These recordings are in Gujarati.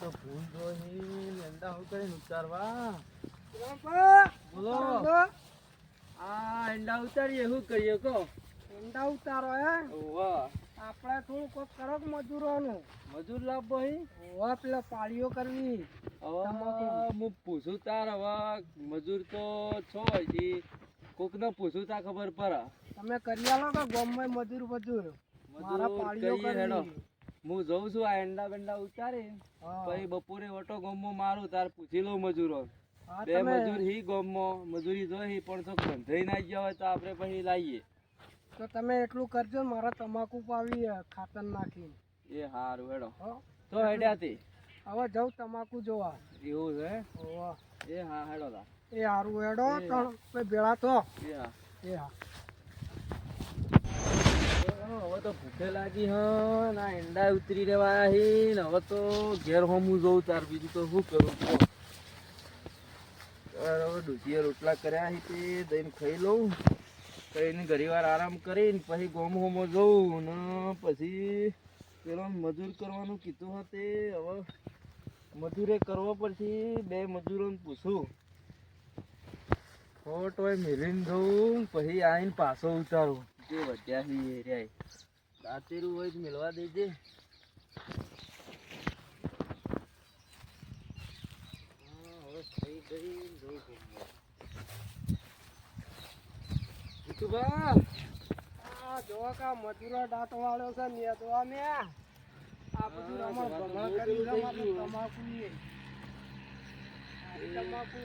તો ભૂલ જોઈ એંડા હું કરીને ઉતારવા. બોલો. આ એંડા ઉતારીએ શું કરીએ કહો? એંડા ઉતારો હે. વાહ આપણે થોડું કોક કરો મજૂરોનું? મજૂર લાભ ભાઈ હોવા પેલા પાળીઓ કરવી. હું પૂછું તાર હવે મજૂર તો છો હજી. કોકને પૂછું તા ખબર પડે. તમે કરી આલો કે ગામમાં મજૂર મજૂર મારા પાળીઓ કરવી. હું જઉં છું આ એંડા બેંડા ઉતારી. પછી બપોરે ઓટો ગોમો મારું તાર પૂછી લઉં મજૂરો બે મજૂર હી ગોમો મજૂરી જોઈ પણ તો ગંધાઈ ના ગયા હોય તો આપણે પછી લાવીએ તો તમે એટલું કરજો મારા તમાકુ પાવી ખાતર નાખી એ હારું હેડો. તો હેડ્યાથી. હવે જાઉં તમાકુ જોવા. એવું છે? એ હા હેડો એ હારું હેડો. ત્રણ ભેળા તો એ હા. એ હા. હવે તો ભૂખે લાગી હ, ના ઈંડા ઉતરી રહેવાયા હી હવે તો ઘેર હોમું જોઉં તાર. બીજું તો શું કરું? હવે ડૂચીએ રોટલા કર્યા હી તે દઈને ખાઈ લઉં. કઈને ઘણી આરામ કરીને પછી ગોમ હોમો જઉં. ને પછી પેલો મજૂર કરવાનું કીધું હતે હવે મજૂરે કરવો પડશે. બે મજૂરોને પૂછું. ખોટ હોય મેલીને જવું પછી આવીને પાછો ઉતારું. વધ્યા છે દાંતેરું હોય તો મેળવા દેજે. જીતુભા, આ જોવા કા મજૂરો દાંત વાળો છે મે આ બધું હા, આમાં કરી તમાકુ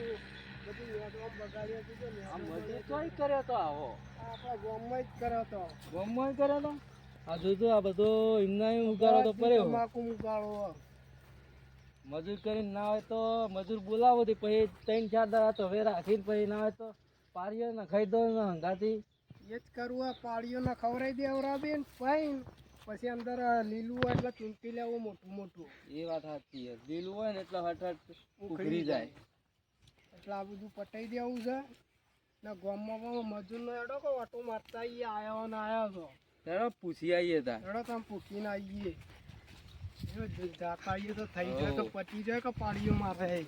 આ મજૂર તોય કર્યો તો આવો આપણા ગામમાં જ કર્યો તો. ગામમાં કર્યો તો? આ જોજો આ બધો એમના ઉગાડો તો પડ્યો. તમાકુ ઉગાડો. મજૂર કરીને ના હોય તો મજૂર બોલાવો તે પછી ત્રણ ચાર દાડા તો હવે રાખીને પછી ના હોય તો પારીઓ ને ખાઈ દો ને હંગાથી. એ જ કરવું આ પાળીઓને ખવડાવી દેવરાબી ને પાઈન પછી અંદર લીલું હોય એટલે ચૂંટી લેવું મોટું મોટું. એ વાત સાચી છે. લીલું હોય ને એટલે હઠ હઠ ઉખડી જાય. એટલે આ બધું પટાઈ દેવું છે. ને ગામમાં પણ મજૂરનો એડો કે ઓટો મારતા આવીએ આવ્યો ને આવ્યો છો. ચાલો પૂછી આવીએ તા એડો તમે પૂછીને આવીએ જાતા આવીએ તો થઈ જાય તો પટી જાય કે પાડીઓ મારે.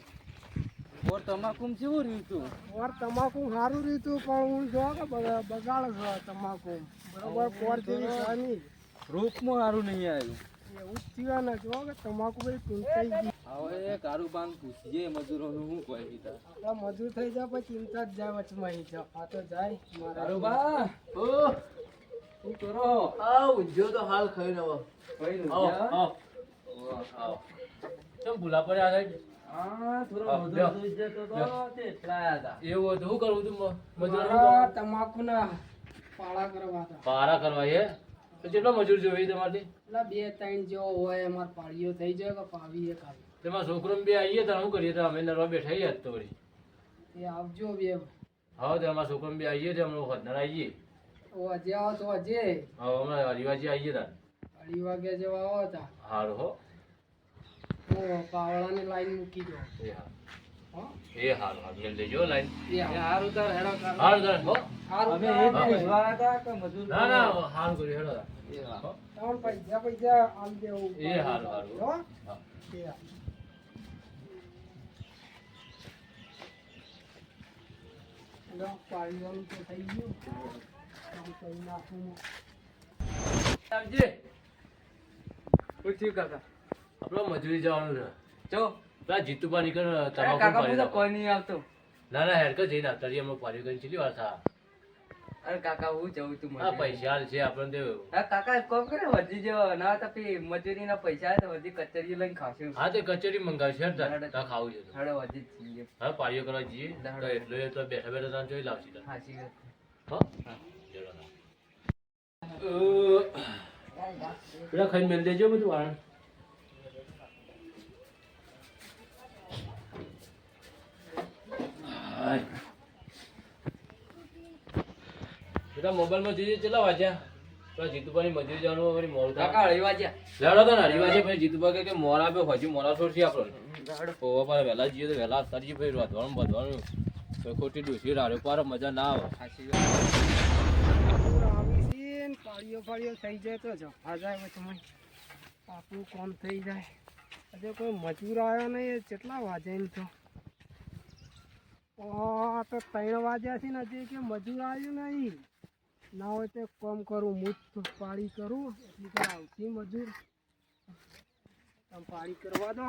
ઓર તમાકુ કેવું રહ્યું તું? ઓર તમાકુ સારું રીતું પણ હું જો કે બગા- બગાડ છો તમાકુ બરોબર પોર જેવી ખાની રૂપમાં સારું નહીં આવ્યું. એવું જ થયું ને જો કે તમાકુ બધી ચૂંટાઈ ગઈ હવે એ કારુબાન પૂછીએ મજૂરોનું શું કહે મજૂર થઈ જાય પછી ચિંતા જ જાય વચમાં અહીં આ તો જાય મારા ઓ શું કરો આ ઊંધિયો તો હાલ ખાઈને આવો. ભાઈ આવો, નુજા? આવો. કેમ ભૂલા પડ્યા સાહેબ? હા થોડો હા, મજૂર લ્યો. જોઈ જતો તો લ્યો. તે એટલા આયા તા એવું હતું કરવું તું મજૂર તમાકુના પાળા કરવા એ તો કેટલો મજૂર જોઈએ તમારે બે ત્રણ જેવો હોય અમારે પાળીઓ થઈ જાય કે પાવી એક આવી તેમાં છોકરો બે આવીએ તો શું કરીએ? તો અમે નરવા બેઠા છીએ તો વળી. એ આવજો બે. હા તો અમારા છોકરો બે આવીએ તો અમે વખતનાર આવીએ ઓ આજે આવો તો આજે. હા હમણાં વાગે આવીએ તાર. અઢી વાગે જેવા આવો તા સારું હો. ઓ પાવળાની લાઈન મૂકી દો. એ હા. હો. એ હારું હારું. મેલ દેજો લાઈન. એ. હારું. તાર હેડો. હારું તાર હો. હારું અમે એ જ કરે. પૂછવા આયા તા કે મજૂર ના ના હારું કર્યું હેડો તાર. એ હા. તમને પૈસા પૈસા આમ દેવું. એ હારું હારું. હો. હા. એ હા. લો, પાળીઓનું તો થઈ ગયું આમ કરી નાખું હું. આવજે પૂછ્યું કાકા આપણો મજૂરી જવાનું છે ચો પેલા જીતુબા નીકળ તમાકુ. કોઈ નહીં આવતો ના ના, હેરકત જઈને આવતા રહીએ અમે પાડી અરે કાકા હું જવું તું આ પૈસા હાલ છે આપણે તો હા કાકા કોમ કરે વધી જો ના તો પી મજૂરી ના પૈસા તો વધી કચેરી લઈને ખાશું હા તો કચેરી મંગાવશે હેડ તાર. ખાવું છે તો. હળો વધી જઈએ હા પાડીઓ કરવા જઈએ હેડ. તો એટલો તો બેઠા બેઠા તાર જોઈ લાવશી તો હા વાત. હા. પેલા ખાઈને મેલ દેજો બધું વાળણ હાય. બેટા મોબાઈલમાં જોઈએ કેટલા વાગ્યા પેલા જીતુભાઈ મજૂરી જવાનું વળી મોલ થાય. કાકા હળી વાજ્યા લડો તો ને હરીવા છે પછી જીતુભાઈ કે મોર આપ્યો હજી મોરા છોડશે આપણો. પોવા પર વહેલા જઈએ તો વહેલા સરજી ભાઈ વધવાનું વધવાનું તો ખોટી ડૂસી રાડ્યો પર મજા ના આવે. પાળીઓ પાળીઓ થઈ જાય તો જફા જાય તમે આપણું કોમ થઈ જાય. આજે કોઈ મજૂર આવ્યો નહીં કેટલા વાગે એમ તો. ઓ તો ત્રણ વાગ્યા છે ને હજી કે મજૂર આવ્યું નહીં. ના હોય તો કોમ કરું મૂત પાણી પાળી કરું. એટલી તો આવતી મજૂર. તમે પાળી કરવા દો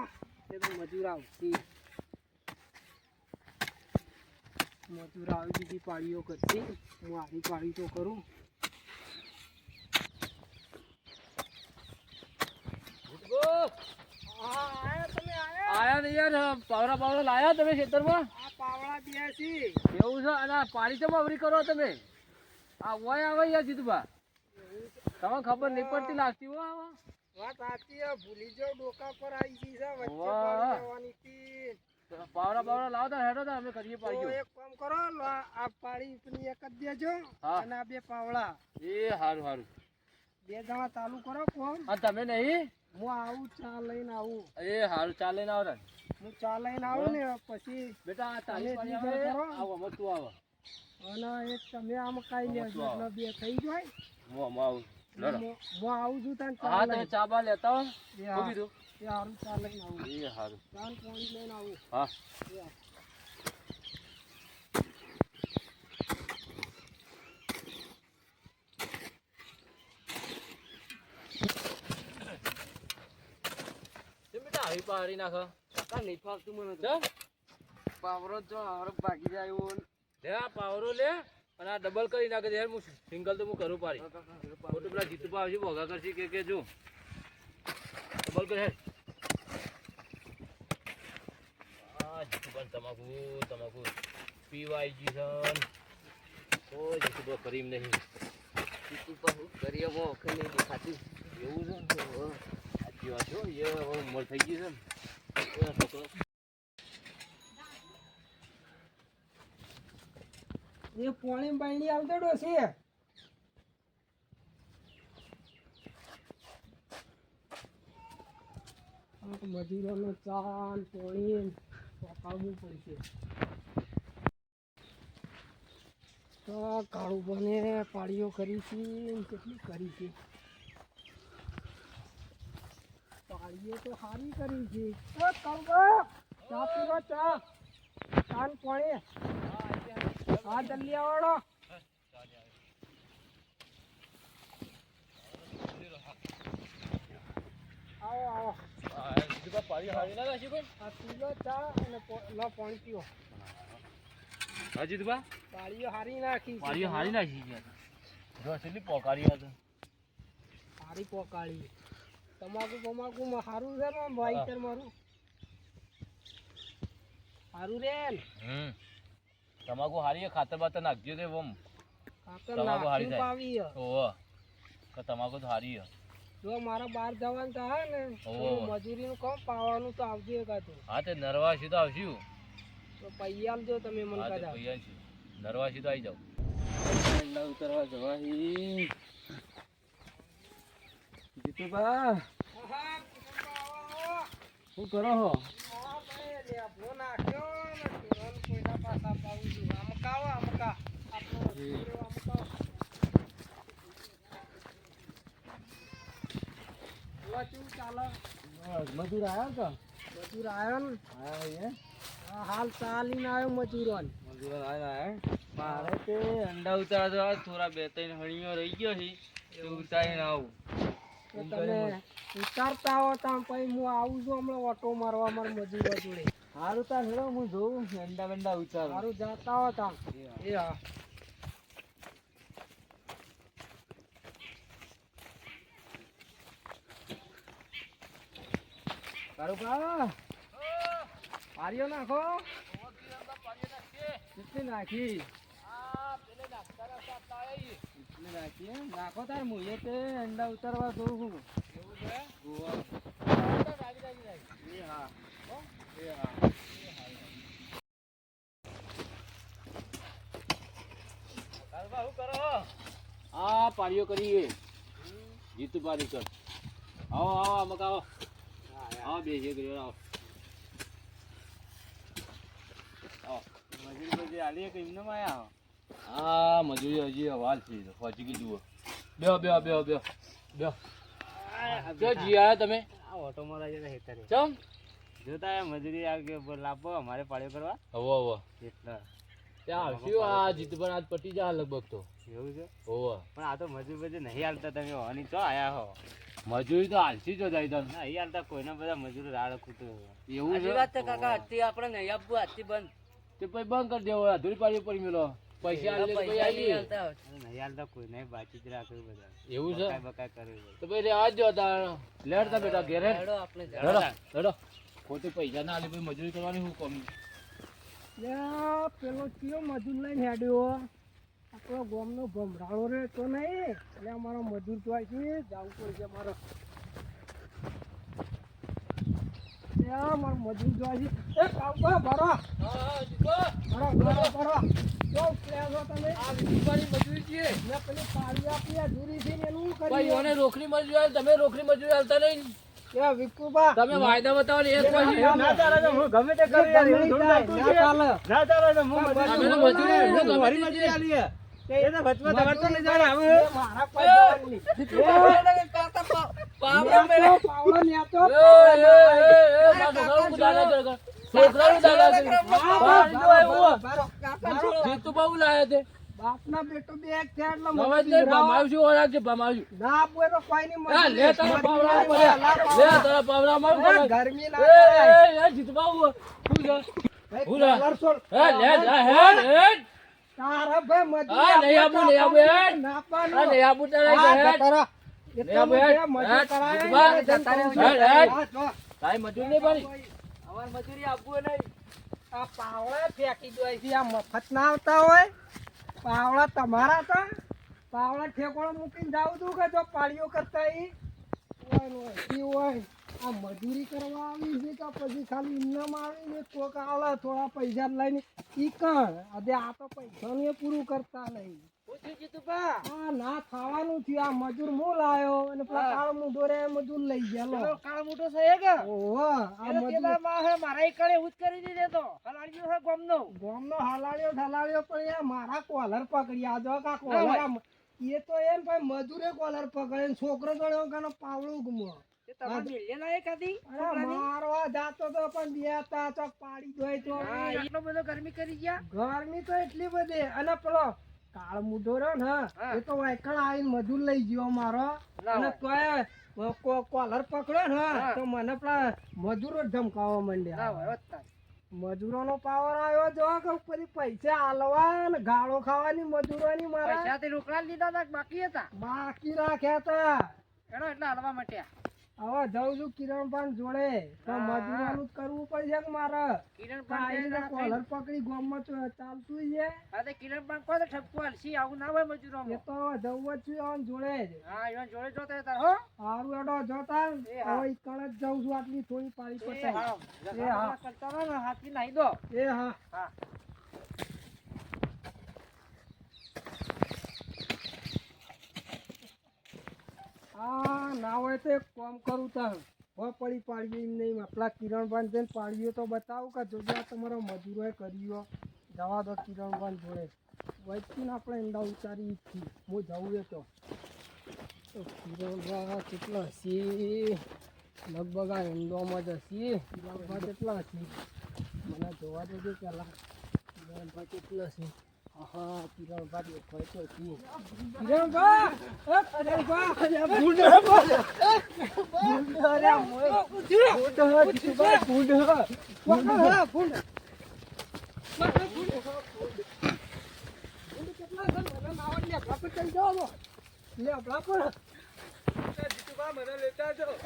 તે તો મજૂર આવતી. મજૂર આવી બીજી પાળીઓ કરતી. હું આવી પાળી તો કરું. આયા તમે આયા આયા ને યાર પાવડા પાવડા લાયા તમે ખેતરમાં? આ પાવડા બે છે એવું છે અને પાણી ચમ અવરી કરો તમે? આ ઓય આવે યાર જીતુભા તમને ખબર નહીં પડતી લાગતી હો આવા. વાત સાચી છે ભૂલી જાવ ડોકા પર આવી ગઈ છે વચ્ચે. જવાની હતી પાવડા પાવડા લાવો તો હેડો તો અમે કરીએ તો પાડી એક કામ કરો આ પાડી પેલી એક જ દેજો અને આ બે પાવડા. એ હારું સારું બે જણા ચાલુ કરો કોમ અને તમે નહીં? હું આવું ચા લઈને આવું. એ હારું ચાલે લઈને આવો હું ચા લઈને આવું ને પછી બેટા આ તારી આવે. આવો આવો તું આવો. અને એક તમે આમ ખાઈ લેજો એટલે બે થઈ જાય. હું મો આવું. લડો. હું હું આવું છું તાન હા તમે ચાબા લેતા હો. એ દો એ હારું ચા લઈને આવું. એ હારું. ચા ને પાણી લઈને આવું. હા. આવી પાડી નાખો? કાકા નહીં ફાવતું મને તો. બાવરો પાવરો જો હારો ભાગી જાય એવો. લે આ પાવરો લે અને આ ડબલ કરી નાખે યાર હું સિંગલ તો હું કરું પાડી. ખોટું પેલા જીતુપા આવશે ભોગા કરશે કે કે જો. ડબલ કરે હેડ આ જીતુપા તમાકુ તમાકુ પીવાય જી સન. કોઈ જીતું કરી એમ નહીં. તું પાછું કરી હવે ઓળખે દેખાતી. એવું છે સાચી વાત છો હો. એ ઉંમર થઈ ગઈ છે ને. છોકરો. એ પોણી બાયણી આવતો છે. મજૂરોનો ચા ને પોણી પકાવવું પડશે. કાળું બને, પાળીઓ કરી છે કેટલી કરી છે. પાળીઓ તો સારી કરી છે. ચા પીવા ચા. ચા ને પોણી. હા જલ્દી આવડો આવો આવો. પોકાળી તમાકુ સારું છે ને ભાઈ મારું? સારું રે હમ. તમાકુ હારી છે, ખાતર બાતર નાખજો તે ઓમ તમાકુ હારી થાય ઓહો કે તમાકુ તો હારી છે. જો મારા બહાર જવાનું તો હા ને. મજૂરીનું કામ પાવાનું તો આવજો એકાદું હા તે નરવાસી તો આવશું. તો પૈયા જો તમે મને હા તે કદાચ. ભૈયા છે. નરવાસી તો આવી જાવ ઉતરવા જવાહી. જીતુબા શું કરો હો? બસ, મજૂર આવ્યા મજૂર આવ્યો ને આવ્યો એ હાલ ચાલીને આવ્યો મજૂરો મજૂર આવ્યા મારે તે અંડા ઉતારવા જવા થોડા બે ત્રણ હણીઓ રહી ગયો છે એ ઉતારીને આવું તો તમે ઉતારતા આવો તો પછી હું આવું છું હમણાં ઓટો મારવા મારા મજૂરો જોડે. સારું તાર હેડો હું જોઉં અંડા બંડા ઉતારું. હારું જાતા હો તા એ હા. તારું કા પારીઓ નાખો. કેટલી નાખી. નાખી. નાખો તાર તે અંડા ઉતારવા જોઉં છું. ગોવા. એ હા એ હા આ પાડીઓ કરીએ. જીતુ પાડી કર. આવો આવો મકાવો આવો. આવો, બે છે કર્યો, આવો. મજૂરી આલીએ કે એમને આયા આ મજૂરી હજી હવાલ છે. હોચી જુઓ. બે બે બે બે બેહો. જો જી આયા તમે. ઓટો મારા જરા હેતરે. ચમ. જોતા આયા મજૂરી આ લાવો અમારે પાળ્યો કરવા? હોવો હોવો. એટલે. ત્યાં આવશું આ જીતબન આજ પટી જા લગભગ તો. એવું છે? હોવો. પણ આ તો મજૂર બજૂર નહીં હાલતા તમે હોવાની ચો આયા હો? મજૂરી તો હાલસી જો જાય તને નહીં અહીં હાલતા કોઈના બધા મજૂર રાડ ખૂટું એવું છે? વાત કાકા હતી આપણે નહીં આપવું હતી બંધ. તે પછી બંધ કરી દેવો અધૂરી પાડી પડી મેલો. પૈસા આલે તો પછી આલીએ. નહીં હાલતા કોઈને બાકી જ રાખ્યું બધા. એવું છે? બકાય બકાય કર્યું તો પછી રેવા જ તાણ લેડ તા બેટા ઘેરે. હેડો હેડો ખોટી પૈસા ના આલે મજૂરી કરવાની હું કમી? લે પેલો કયો મજૂર લઈને હેડ્યો? આપણો ગામનો ભમરાળો રે તો નહીં. એટલે અમારો મજૂર તો છે. જવું પડશે મારો. રોકડી મજૂરી તમે રોકડી મજૂરી આલતા નહીં. તમે વાયદા બતાવો ને એક પછી ના ચાલે તો હું ગમે તે કરું યાર, એવું થોડું ચાલતું છે. ના ચાલે તો હું મજૂરી અમે તો મજૂરી હું ગમે મજૂરી આલી. એ તો વચમાં તમારે તો નહીં જવાનું, હવે. મારા પાસે બાપના બેટો બે એક થયા એટલે. ભમાવશું, ભમાવશું. ના કોઈ હા, લે તારા પાવડા ઉપર. લે તારા પાવડા મારું ગરમી ના એ. એ, એ, જીતુ બહુ. શું છે? ભાઈ, હું લે. તારા મજૂરી હા, નહીં આપવું, નહીં આપવું, હેડ. નાપવાનું. આ નહીં આબુ તારા હે. ને. હા. તારી મજૂરી નહીં પડી. અમારે મજૂરી આપવું નહીં. આ પાવડા ફેંકી દો અહીંથી. આ મફત ના આવતા હોય. પાવડા તમારા હતા. પાવડા ઠેકોણો મૂકીને જાઉં તું કે જો પાળીઓ કરતા એ? હોય હોય, આ મજૂરી કરવા આવી છે કે પછી ખાલી ઇનામ આવી ને કોક આવડે થોડા પૈસા લઈને. ઈ કણ? આ તો પૈસા ને પૂરું કરતા નહીં. આ ના ખાવાનું થયું. આ મજૂર હું લાયો અને પેલા કાળ મૂઢો રે મજૂર લઈ ગયેલો. કાળો મોટો છે કે? ઓહો આ મજૂર. મારા એકડે એવું કરી દીધે તો. હલાડ્યો ગોમનો. ગોમનો પણ યાર મારા કોલર પકડી આ જો કા કોલર એ તો એમ ભાઈ મજૂરે કોલર પકડે છોકરો ગણ્યો કાનો પાવળું ગુમો તમારે મિલ્યા કદી અરે મારવા જાતો તો પણ બેતા ચોક પાડી દોય તો. એટલો બધો ગરમી કરી ગયા? ગરમી તો એટલી બધી. અને પેલો કાળ મુદો રહ્યો ને એ તો વાયકણ આવીને મજૂર લઈ ગયો મારો. અને તોય કોલર પકડ્યો ને તો મને પેલા મજૂરો જ ધમકાવવા માંડ્યા. મજૂરોનો પાવર આવ્યો જો કે પછી પૈસા આલવા ને ગાળો ખાવાની મજૂરોની મારા. પૈસા રોકડા લીધા હતા બાકી હતા? બાકી રાખ્યા હતા. એટલે હાલવા માટે હવે જાઉં છું કિરણ પણ જોડે. તો મજૂરાનું કરવું પડશે કે મારે? કિરણ કોલર પકડી ગોમમાં તો ચાલતું છે. અરે કિરણ પણ કોઈ ઠપકો હાલશી આવું ના હોય મજૂરો એ તો જવું જ છું આમ જોડે જ. હા એવા જોડે જોતા હતા હો સારું એડો જોતા હવે કણ જ જાઉં છું આટલી થોડી પાડી પતાઈ. એ હા. કરતા રહો ને હાથથી નાહી દો. એ હા. હા. આ ના હોય તો એક કામ કરું તા હો, પડી પાડ્યું એમ નહીં. આપણા કિરણભાઈ જઈને પાડ્યું તો બતાવું કે જોજો આ તમારો મજૂરોએ કર્યો જવા દો કિરણભાઈ જોડે. વચ્ચે આપણે ઈંડા ઉતારી છીએ. હું જવું એ તો. કિરણભાઈ કિરણભા કેટલા હસી લગભગ આ ઈંડોમાં જ હસી કિરણભા કેટલા હસી મને જોવા દેજો પહેલાં. કિરણભાઈ કેટલા હસી દેખાય તો લે ભૂંડ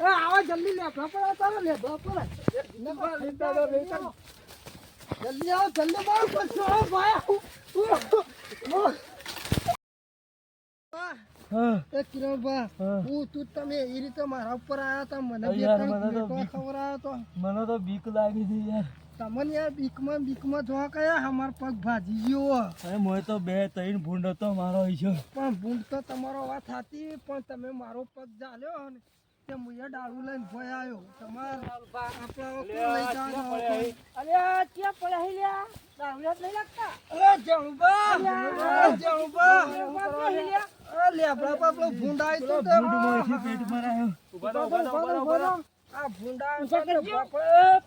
હા ભૂંડ જલ્દી લે જલ્દી આવો, જલ્દી મારું પછી આવો ભાઈ. મને તો બીક લાગી હતી યાર. તમને યાર બીકમાં બીકમાં જોવા કયા અમાર પગ ભાજી ગયો અરે મોય તો બે ત્રણ ભૂંડ હતો મારો ઈશો. પણ ભૂંડ તો તમારો વાત હતી પણ તમે મારો પગ ચાલ્યો ને તે મુયે ડાળું લઈને ભોય આવ્યો તમાર આપણા લઈ જવાનો હતો. અરે ક્યાં પડ્યા લ્યા દારૂ નહીં લાગતા અરે જણુબા જણુબા અરે લેબડા પર પેલો ભૂંડ તો તે. પેટ મરાયો ઊભા રહો, ઊભા રહો, ઊભા રહો. આ ભૂંડા પગે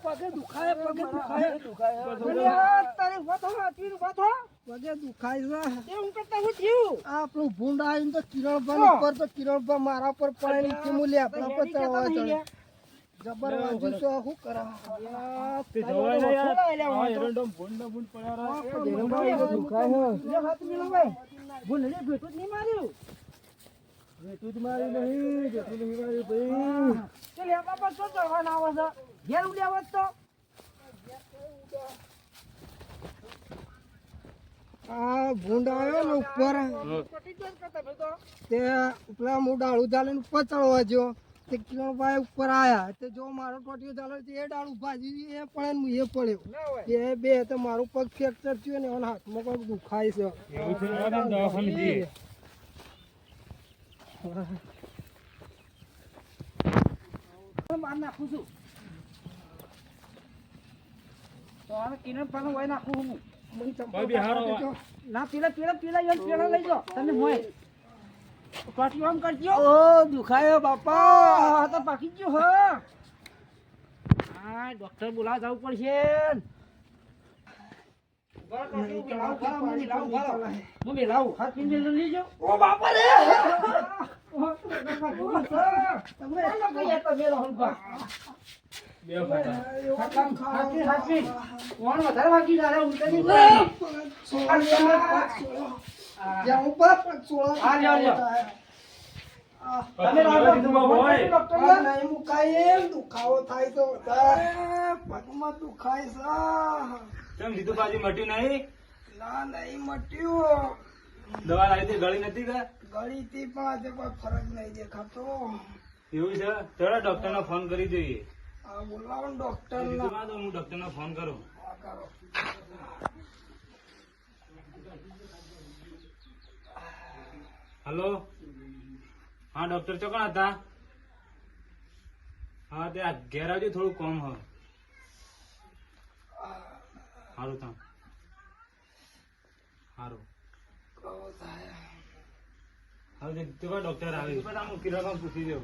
પગે દુખાય પગે દુખાય અલ્યા, તારી વાત હો, આટલી વાત? હો. પગે દુખાય છે. હું કરતા હું થયું? આ આપણું ભૂંડા આવીને તો કિરણભાઈ ઉપર તો કિરણભાઈ મારા પર પડે ને કે મુલે આપણા પર ચડવા ચડે. જબર વાજુ છો શું કરા? તે જોવાય ને યાર. આ એરંડોમ ભૂંડ ભૂંડ પડ્યા રહે ભૂંડને ભેટું જ નહીં માર્યું. ઉપર. તે પેલા હું ડાળું ચાલીને ઉપર ચડવા ગયો તે કિરણભાઈ ઉપર આયા. તે જો મારો ટોટીઓ ચાલે છે, એ ડાળું ભાજી એ પડે એ પડ્યો. એ બે તો મારું પગ ફ્રેક્ચર થયું ને હાથમાં પણ દુખાય છે એવું છે ને દવાખાને જઈએ માર બાપા તો પાકી ગયો હો હા ડોક્ટર બોલાવા જવું પડશે લઈ જાઉં બાપા દુખાવો થાય તો પગમાં દુખાય છે. કેમ જીતું પાછી મટ્યું નહીં ના નહીં મટ્યું દવા લાવી ગળી નથી કે ગળીથી પણ આજે કોઈ ફરક નહીં દેખાતો. એવું છે? ચલો ડોક્ટર નો ફોન કરી જોઈએ આ બોલાવો ને ડોક્ટર જીતુભા તો હું ડોક્ટર નો ફોન કરું. કરો. હલો? હા ડોક્ટર ચોકણ હતા? હા તે આ ઘેર આવજો થોડું કોમ હ સારું તા સારું હવે તો ડોક્ટર આવે? કિરણ પૂછી દઉં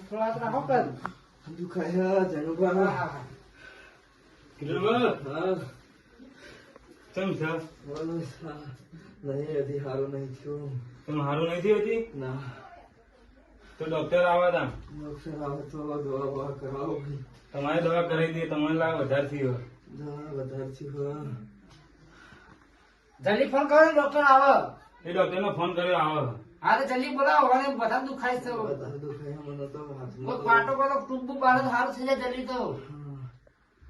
થોડા રાખો કર દુખાયા જનુભા હા કેમ છે? બોલો સા. નહીં હજી સારું નહીં થયું. તમે સારું નથી હોતી ના. તો ડોક્ટર આવા તા. ડોક્ટર આવે તો દવા બવા કરાવો. તમારે દવા કરાવી દે તમારે લાગ વધારે થઈ હોય. દવા વધારે થયું જલ્દી ફોન કરો ને ડોક્ટર આવે. એ ડોક્ટર નો ફોન કર્યો આવો. હા તો જલ્દી બોલાવો હવે બધા દુખાય છે. વધારે દુખાયા મને તો કોઈ પાટો કરો ટૂંક બૂક બાળક સારું થઈ જાય જલ્દી તો.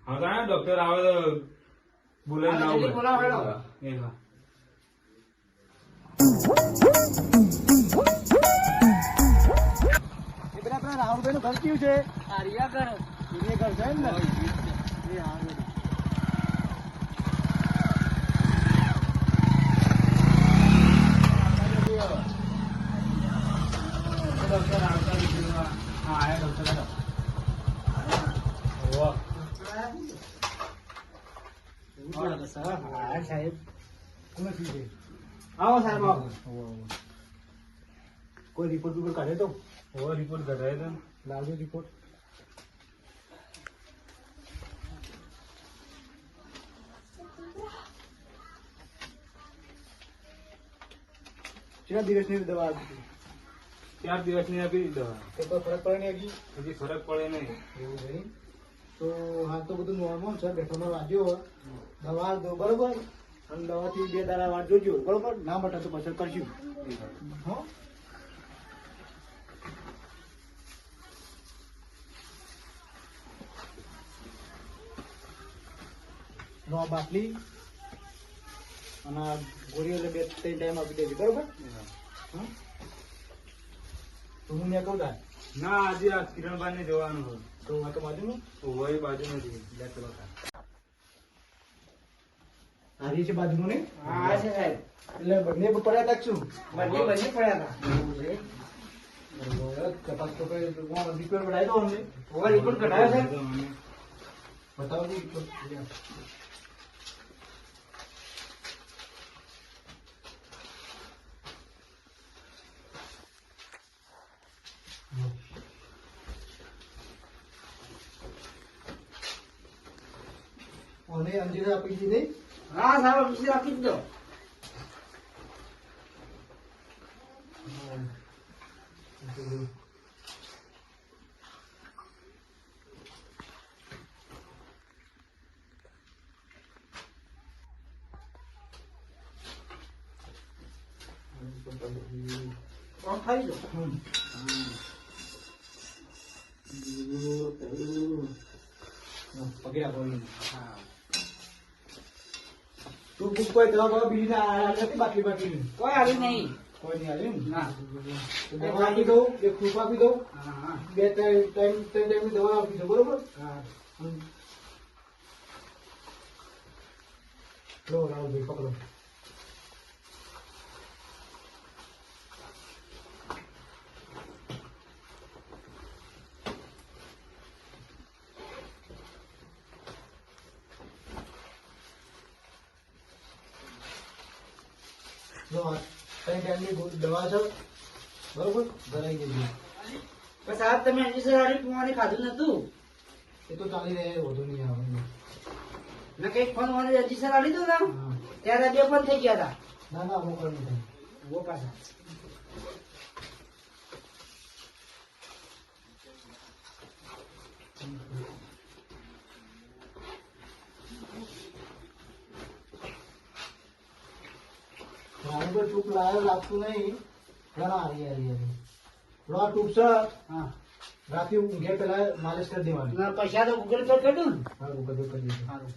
હા. તો ડોક્ટર આવે તો બોલાવી હા, ના જલ્દી બોલાવો. એ હા. રાહુલભાઈ નું ઘર કયું છે? આર્યાગઢ ઘર. છે ને એ હારું. ડોક્ટર આવતા નથી. હા આયા ડોક્ટર ઓહો. હા, સાહેબ આવો સાહેબ આવો. કોઈ રિપોર્ટ ઉપર કાઢે તો? રિપોર્ટ કઢાય તો લાવજો રિપોર્ટ કેટલા દિવસની દવા આપી ચાર દિવસની આપી દીધી દવા. તો કોઈ ફરક પડે નહીં હજી? હજી ફરક પડે નહીં. એવું નહીં? તો હાલ તો બધું નોર્મલ છે બેઠોનો વાંચ્યો દવા દો બરોબર? અને દવાથી બે દાડા વાટ જોજો બરોબર? ના મટે તો પછી કરશું હો? નો બાટલી અને ગોળીઓ બે ત્રણ ટાઈમ આપી દેજો બરોબર? તો હું મેં કહું તાર? ના આજે આ કિરણભાઈ ને જવાનું હોય તો આ તો બાજુનું? ઓહો, એ બાજુ હારી છે બાજુ ને હા છે સાહેબ. એટલે બંને પડ્યા હતા શું? બંને બંને પડ્યા હતા તપાસ તો કઈ રિપેર અમને? હોવા કઢાયો છે. બતાવો અને આપી દીધી હા સારો આપી જ દો કોણ ખાઈ દો પગે આપો તું બુક કોઈ દવા બવા બીજી ના નથી બાટલી બાટલી. કોઈ આવી નહીં. કોઈ નહીં આવી ના. દવા આપી દઉં એક ફૂક આપી દઉં. હા. હા બે ત્રણ ત્રણ ત્રણ ટાઈમની દવા આપી દઉં બરોબર? હા. લો રાહુલભાઈ પકડો. જો ત્રણ ટાઈમની દવા છો? બરોબર? ભરાઈ ગઈ પણ સાહેબ તમે હજી સવારે પીવાની ખાધું નતું? એ તો ચાલી રહે વધુ નહીં આવે. મેં કંઈક ફોન વાળી હજી સર દો ને. ત્યારે બે ફોન થઈ ગયા હતા. ના ના હું નહીં થાય વો પાછા. કોઈ ટૂંક લાયો લાગતું નહીં. ઘણા હરી હરી હરી લો ટૂંક છે. હા. રાતે ઊંઘે પેલા માલિશ કરી દેવાની. પૈસા તો ગૂગલ પે કરી દઉં હા ગૂગલ પે કરી દઉં. સારું.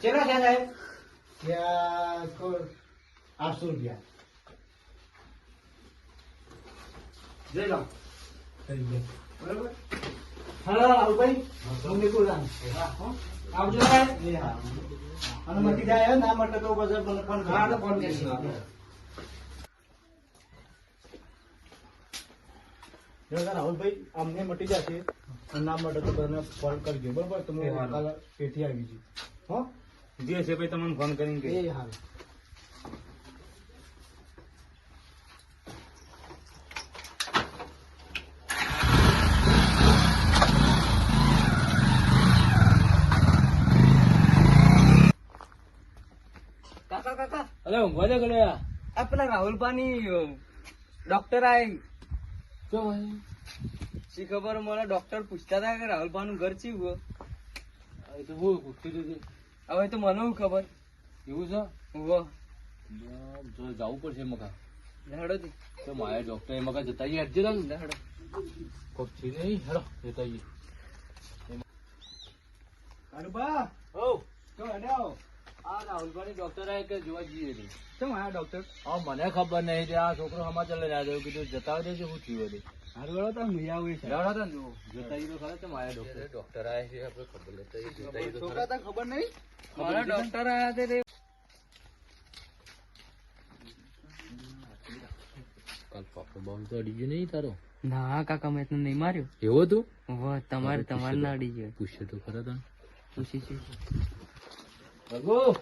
કેટલા થયા સાહેબ? ત્યાં આઠસો રૂપિયા. જઈ લો. બરોબર? હા રાહુલભાઈ તમને કોઈ આવજો સાહેબ એ મટી જાય ના મટે તો પછી મને ફોન હા તો કરો ફોન કરીશું. આપણે. રાહુલભાઈ અમને મટી જશે અને ના મટે તો તને ફોન કરજો. બરોબર? તમે હારું. પેટી આવી જઈ હો? જે છે ભાઈ તમને ફોન કરીને એ હાલ કાકા અરે ઊંઘવા દે ગળ્યા. આ પેલા રાહુલભાની ડોક્ટર આય શું શી ખબર મને? ડોક્ટર પૂછતા હતા કે રાહુલભાનું ઘર ચીવું હવે તો હું પૂછતી હતી હવે તો મને હું ખબર? એવું છે? જો જવું પડશે મકા હેડો તી. તો મારે ડોક્ટર મકા જતા જઈએ હટજે તને હેડો કોક છે નહીં? હેડો જતા જઈએ અરે બા ઓ તો હટાવો આ રાહુલભાઈ ડોક્ટર કે જોવા જઈએ નહીં કેમ આયા ડોક્ટર? હા મને ખબર નહીં તે આ છોકરો સમાચાર લઈને આવ્યો કીધું જતા દેજો શું થયું હતું હારું વાળો તો હું આવું છે. લેવડા હતા જુઓ. જતા ઈ તો ખરા છે મારે ડોક્ટર? ડોક્ટર આવે છે આપણે ખબર લેતા ઈ જતા ઈ તો ખરા. તને ખબર નહીં? મારા ડોક્ટર આયા તે કાલ પાપો બહુ તો અડી ગયો નહીં તારો? ના કાકા મેં તને નહીં માર્યો. એવો તું? વાહ તમારે તમારે ના અડી ગયો. પૂછ્યો તો ખરા તને? પૂછી છું રઘુ.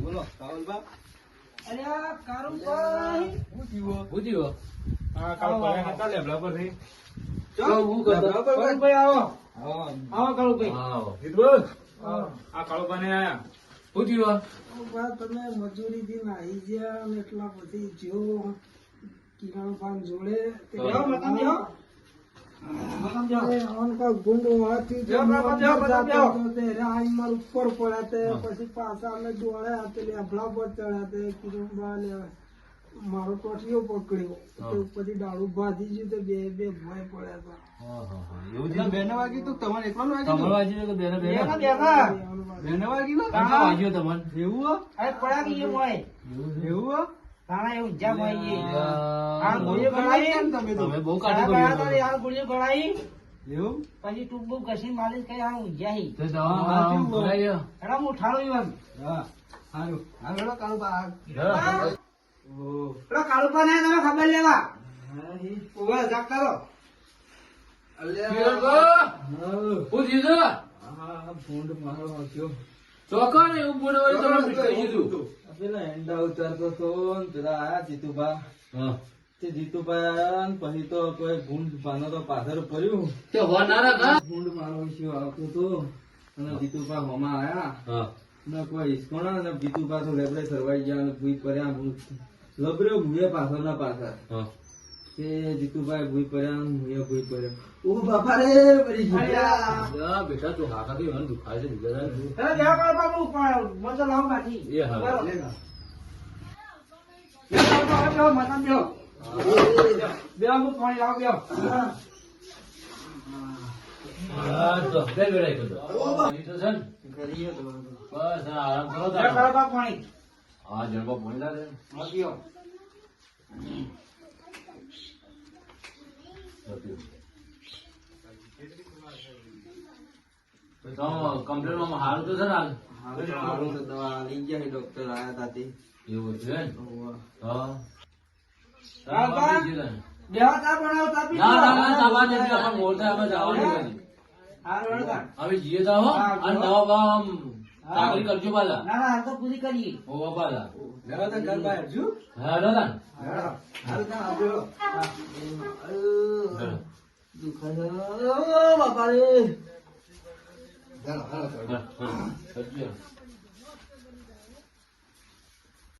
બોલો રાહુલબા અરે આ. કાળુભાઈ કાળુભાઈ આયા હું થયું? તમે મજૂરી થી નાહી ગયા એટલા પછી જો કિરણ પાન જોડે ગુંડો હાથી ઉપર પડ્યા તે પછી પાછા અમે દોડ્યા તે લેફડા પર ચડ્યા તે કિરણબા મારો ટોટિયો પકડ્યો. તો પછી ડાળું ભાજી ગયું તો બે બે ભય પડ્યા હતા. એવું થયું? બેને વાગી તું તમારે એકવાનું તમારે વાગ્યું કે બેને બેને? બેને વાગી નો વાગ્યું? એવું અરે પડ્યા કે એ મોય એવું એવું હો? તાણા એવું આ ગોળીઓ ગળાઈ. તમે તો? બહુ કાઢી આ ગોળીઓ ગળાઈ. એવું? પછી ટૂંક બૂક ઘસીને માલિશ કરી આ ઊંઘ્યા તો દવા આમ ભરાઈ હેડો હું ઉઠાડું ઈવન. હા સારું હા હેડો કાળુબા ગયો. ઓહ પેલો કાળુપા ને તમે ખબર લેવા. હું ભૂંડ મારો ને એવું બોલે વળી તમે પીટ કરી દીધું. પેલા એંડા ઉતારતો તો ને પેલા આયા જીતુભા. હા. તે જીતુભાઈ આયા ને પછી તો કોઈ ભૂંડ પાનો તો પાછળ પડ્યું. તે હોનારા ના રાખા ભૂંડ મારો વિશે આવતો તો અને જીતુભાઈ હોમાં આયા. હા. ને કોઈ હિસકોણા ને જીતુભા તો લેબડે સરવાઈ ગયા ને ભૂઈ પડ્યા. હું લબર્યો ભૂએ પાછળ ના પાછળ હા. તે જીતુભાઈ ભૂઈ પડ્યા મુએ ભૂઈ પડ્યો ઓ બાપા રે પડી ગયા બેટા તું હાકાથી મને દુખાય છે દીકરા તને દેવા કાઢ બાપુ પણ મજા લાવ કાઢી એ હા. હું. હા. આરામ કરો. હા જણબા પોણી લાગે હા, બેહો. કમ્પ્લેનમાં હારું તો હારું તો દવા ગયા ડોક્ટર આયા તા એવું છે હા. હવે જીએ તો અને કરજો પાછા. ના ના તો પૂરી કરીએ. હોવા પાછા. તા ઘર બહાર જો. હા દાદા હારું તા આવજો. દુખાય બાપા રે હા, હા.